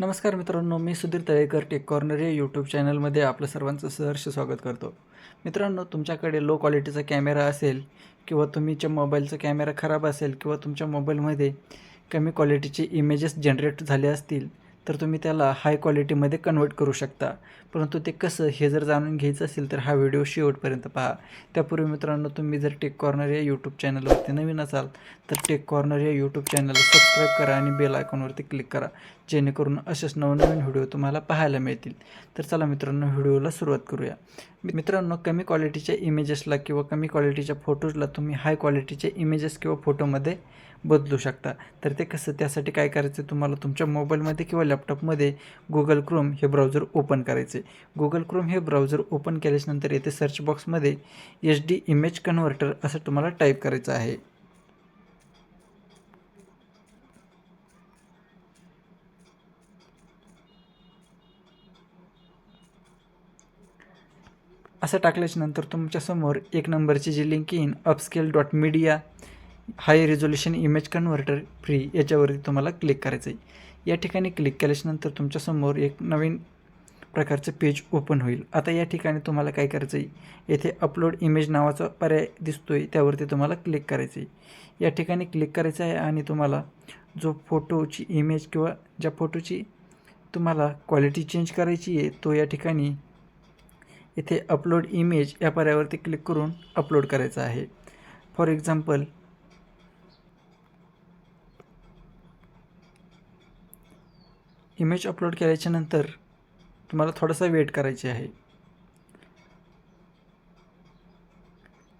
नमस्कार मित्रांनो मी सुधीर तळेकर टेक कॉर्नर या यूट्यूब चॅनलमध्ये आपलं सर्वांचं सहर्ष स्वागत करतो. मित्रांनो तुमच्याकडे लो क्वालिटीचा कॅमेरा असेल किंवा तुमच्या मोबाईलचा कॅमेरा खराब असेल किंवा तुमच्या मोबाईलमध्ये कमी क्वालिटीचे इमेजेस जनरेट झाले असतील तर तुम्ही त्याला हाय क्वालिटीमध्ये कन्वर्ट करू शकता. परंतु ते कसं हे जर जाणून घ्यायचं असेल तर हा व्हिडिओ शेवटपर्यंत पहा. त्यापूर्वी मित्रांनो तुम्ही जर टेक कॉर्नर या यूट्यूब चॅनलवरती नवीन असाल तर टेक कॉर्नर या यूट्यूब चॅनलला सबस्क्राईब करा आणि बेल आयकॉनवरती क्लिक करा. जेणेकरून असेच नवनवीन व्हिडिओ तुम्हाला पाहायला मिळतील. तर चला मित्रांनो व्हिडिओला सुरुवात करूया. मित्रांनो कमी क्वालिटीच्या इमेजेसला किंवा कमी क्वालिटीच्या फोटोजला तुम्ही हाय क्वालिटीचे इमेजेस किंवा फोटोमध्ये बदलू शकता. तर ते कसं त्यासाठी काय करायचं तुम्हाला तुमच्या मोबाईलमध्ये किंवा लॅपटॉपमध्ये गुगल क्रोम हे ब्राउझर ओपन करायचे. गुगल क्रोम हे ब्राउझर ओपन केल्याच्यानंतर येथे सर्च बॉक्समध्ये एच डी इमेज कन्व्हर्टर असं तुम्हाला टाईप करायचं आहे. असं टाकल्याच्यानंतर तुमच्यासमोर एक नंबरची जी लिंक येईन upscale dot media high resolution image converter free याच्यावरती तुम्हाला क्लिक करायचं आहे या ठिकाणी क्लिक केल्याच्यानंतर तुमच्यासमोर एक नवीन प्रकारचं पेज ओपन होईल. आता या ठिकाणी तुम्हाला काय करायचं आहे येथे अपलोड इमेज नावाचा पर्याय दिसतो आहे त्यावरती तुम्हाला क्लिक करायचं आहे या ठिकाणी क्लिक करायचं आहे आणि तुम्हाला जो फोटोची इमेज किंवा ज्या फोटोची तुम्हाला क्वालिटी चेंज करायची आहे तो या ठिकाणी इथे अपलोड इमेज या पर्यायावरती क्लिक करून अपलोड करायचा आहे. फॉर एक्झाम्पल इमेज अपलोड केल्याच्यानंतर तुम्हाला थोडासा वेट करायचे आहे.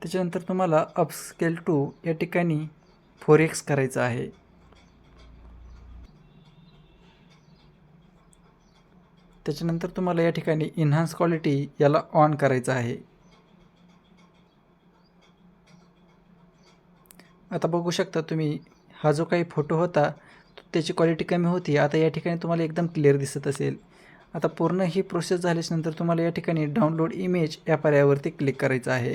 त्याच्यानंतर तुम्हाला अपस्केल टू या ठिकाणी फोर एक्स करायचं आहे. त्याच्यानंतर तुम्हाला या ठिकाणी इन्हान्स क्वालिटी याला ऑन करायचं आहे. आता बघू शकता तुम्ही हा जो काही फोटो होता त्याची क्वालिटी कमी होती. आता या ठिकाणी तुम्हाला एकदम क्लिअर दिसत असेल. आता पूर्ण ही प्रोसेस झाल्याच्यानंतर तुम्हाला या ठिकाणी डाउनलोड इमेज या पर्यायावरती क्लिक करायचं आहे.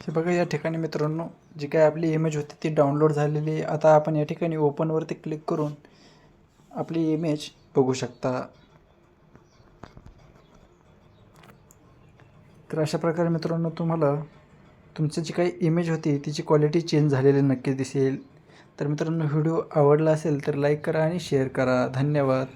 हे बघा या ठिकाणी मित्रांनो जी काय आपली इमेज होती ती डाउनलोड झालेली आहे. आता आपण या ठिकाणी ओपनवरती क्लिक करून आपली इमेज बघू शकता. तर अशा प्रकारे मित्रांनो तुम्हाला तुमचं जी काही इमेज होती तिची क्वालिटी चेंज झालेली नक्की दिसेल. तर मित्रांनो व्हिडिओ आवडला असेल तर लाईक करा आणि शेअर करा. धन्यवाद.